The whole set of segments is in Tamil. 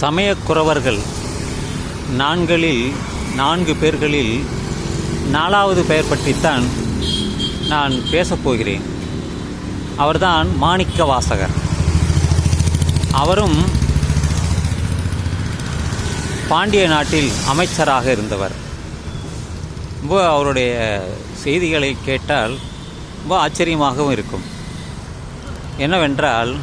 சமயக்குறவர்கள் நான்களில் நான்கு பேர்களில் நாலாவது பெயர் பற்றித்தான் நான் பேசப் போகிறேன். அவர்தான் மாணிக்க வாசகர். அவரும் பாண்டிய நாட்டில் அமைச்சராக இருந்தவர். ரொம்ப அவருடைய செய்திகளை கேட்டால் ரொம்ப ஆச்சரியமாகவும் இருக்கும். என்னவென்றால்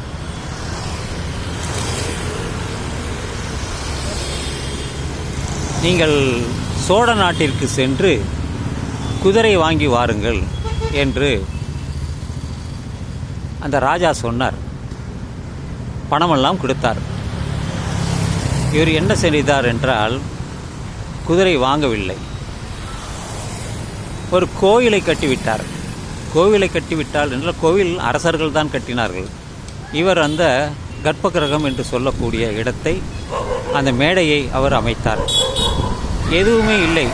நீங்கள் சோழ நாட்டிற்கு சென்று குதிரை வாங்கி வாருங்கள் என்று அந்த ராஜா சொன்னார். பணமெல்லாம் கொடுத்தார். இவர் என்ன செய்தார் என்றால் குதிரை வாங்கவில்லை. ஒரு கோயிலை கட்டிவிட்டார். கோவிலை கட்டிவிட்டால் என்றால் கோவில் அரசர்கள் தான் கட்டினார்கள். இவர் அந்த கர்ப்பகிரகம் என்று சொல்லக்கூடிய இடத்தை அந்த மேடையை அவர் அமைத்தார். எதுவுமே இல்லை.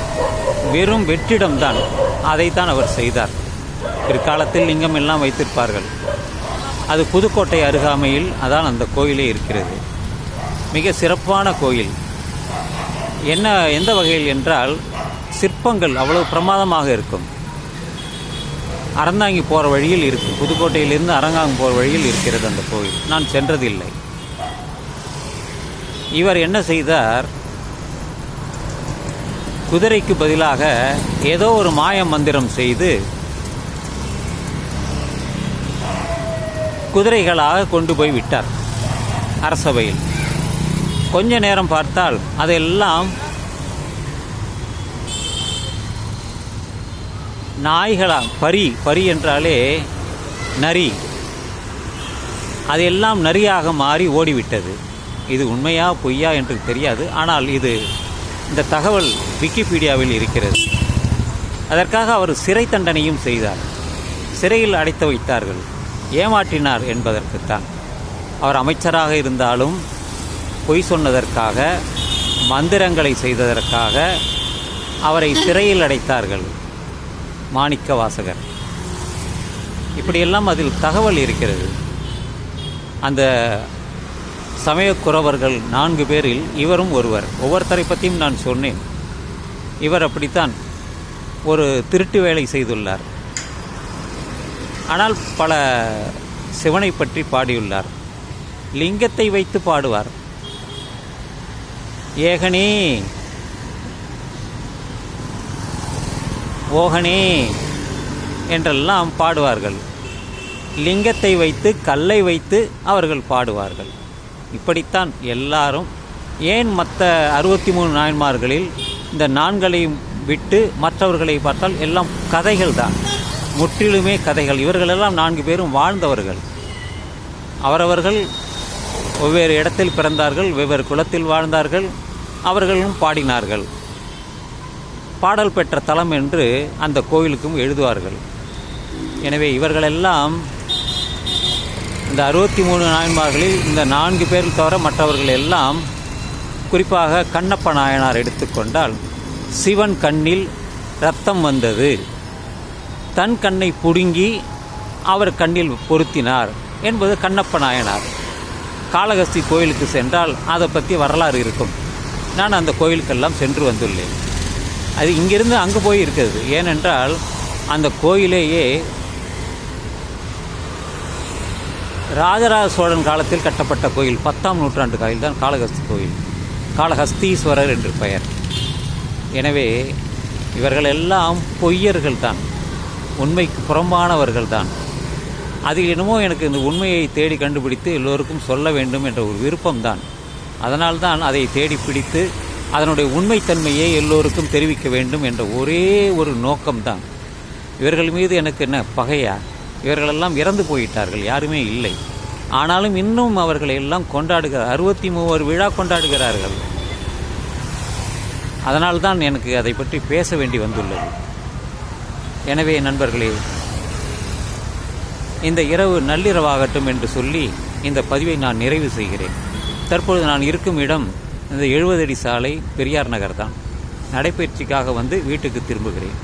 வெறும் வெற்றிடம்தான். அதைத்தான் அவர் செய்தார். பிற்காலத்தில் லிங்கம் எல்லாம் வைத்திருப்பார்கள். அது புதுக்கோட்டை அருகாமையில் அதான் அந்த கோயிலே இருக்கிறது. மிக சிறப்பான கோயில். என்ன எந்த வகையில் என்றால் சிற்பங்கள் அவ்வளவு பிரமாதமாக இருக்கும். அறந்தாங்கி போகிற வழியில் இருக்கும் புதுக்கோட்டையிலிருந்து அரங்காங்கு போகிற வழியில் இருக்கிறது அந்த கோயில். நான் சென்றதில்லை. இவர் என்ன செய்தார் குதிரைக்கு பதிலாக ஏதோ ஒரு மாய மந்திரம் செய்து குதிரைகளாக கொண்டு போய் விட்டார் அரசவையில். கொஞ்ச நேரம் பார்த்தால் அதெல்லாம் நாய்களாக பரி பரி என்றாலே நரி. அதெல்லாம் நரியாக மாறி ஓடிவிட்டது. இது உண்மையா பொய்யா என்று தெரியாது. ஆனால் இது இந்த தகவல் விக்கிபீடியாவில் இருக்கிறது. அதற்காக அவர் சிறை தண்டனையும் செய்தார். சிறையில் அடைத்து வைத்தார்கள். ஏமாற்றினார் என்பதற்குத்தான். அவர் அமைச்சராக இருந்தாலும் பொய் சொன்னதற்காக மந்திரங்களை செய்ததற்காக அவரை சிறையில் அடைத்தார்கள் மாணிக்க வாசகர். இப்படியெல்லாம் அதில் தகவல் இருக்கிறது. அந்த சமயக்குறவர்கள் நான்கு பேரில் இவரும் ஒருவர். ஒவ்வொருத்தரை பற்றியும் நான் சொன்னேன். இவர் அப்படித்தான் ஒரு திருட்டு வேலை செய்துள்ளார். ஆனால் பல சிவனை பற்றி பாடியுள்ளார். லிங்கத்தை வைத்து பாடுவார். ஏகனே ஓகனே என்றெல்லாம் பாடுவார்கள். லிங்கத்தை வைத்து கல்லை வைத்து அவர்கள் பாடுவார்கள். இப்படித்தான் எல்லாரும் ஏன் மற்ற அறுபத்தி மூணு நாயன்மார்களில் இந்த நான்களையும் விட்டு மற்றவர்களை பார்த்தால் எல்லாம் கதைகள் தான். முற்றிலுமே கதைகள். இவர்களெல்லாம் நான்கு பேரும் வாழ்ந்தவர்கள். அவரவர்கள் ஒவ்வேறு இடத்தில் பிறந்தார்கள் வெவ்வேறு குலத்தில் வாழ்ந்தார்கள் அவர்களும் பாடினார்கள். பாடல் பெற்ற தலம் என்று அந்த கோவிலுக்கும் எழுதுவார்கள். எனவே இவர்களெல்லாம் இந்த அறுபத்தி மூணு நாயன்மார்களில் இந்த நான்கு பேர் தவிர மற்றவர்கள் எல்லாம் குறிப்பாக கண்ணப்ப நாயனார் எடுத்துக்கொண்டால் சிவன் கண்ணில் ரத்தம் வந்தது. தன் கண்ணை புடுங்கி அவர் கண்ணில் பொருத்தினார் என்பது கண்ணப்ப நாயனார். காளகஸ்தி கோயிலுக்கு சென்றால் அதை பற்றி வரலாறு இருக்கும். நான் அந்த கோயிலுக்கெல்லாம் சென்று வந்துள்ளேன். அது இங்கிருந்து அங்கே போய் இருக்கிறது. ஏனென்றால் அந்த கோயிலேயே ராஜராஜ சோழன் காலத்தில் கட்டப்பட்ட கோயில் பத்தாம் நூற்றாண்டு கோயில் தான் காளஹஸ்தி கோயில். காளஹஸ்தீஸ்வரர் என்று பெயர். எனவே இவர்கள் எல்லாம் பொய்யர்கள் தான் உண்மைக்கு புறம்பானவர்கள் தான் அதில் என்னமோ எனக்கு இந்த உண்மையை தேடி கண்டுபிடித்து எல்லோருக்கும் சொல்ல வேண்டும் என்ற ஒரு விருப்பம்தான். அதனால்தான் அதை தேடி பிடித்து அதனுடைய உண்மைத்தன்மையை எல்லோருக்கும் தெரிவிக்க வேண்டும் என்ற ஒரே ஒரு நோக்கம்தான். இவர்கள் மீது எனக்கு என்ன பகையா? இவர்களெல்லாம் இறந்து போயிட்டார்கள் யாருமே இல்லை. ஆனாலும் இன்னும் அவர்களை எல்லாம் கொண்டாடுகிறார் அறுபத்தி மூவர் விழா கொண்டாடுகிறார்கள். அதனால்தான் எனக்கு அதை பற்றி பேச வேண்டி வந்துள்ளது. எனவே நண்பர்களே இந்த இரவு நள்ளிரவாகட்டும் என்று சொல்லி இந்த பதிவை நான் நிறைவு செய்கிறேன். தற்பொழுது நான் இருக்கும் இடம் இந்த எழுபது அடி சாலை பெரியார் நகர் தான் நடைபயிற்சிக்காக வந்து வீட்டுக்கு திரும்புகிறேன்.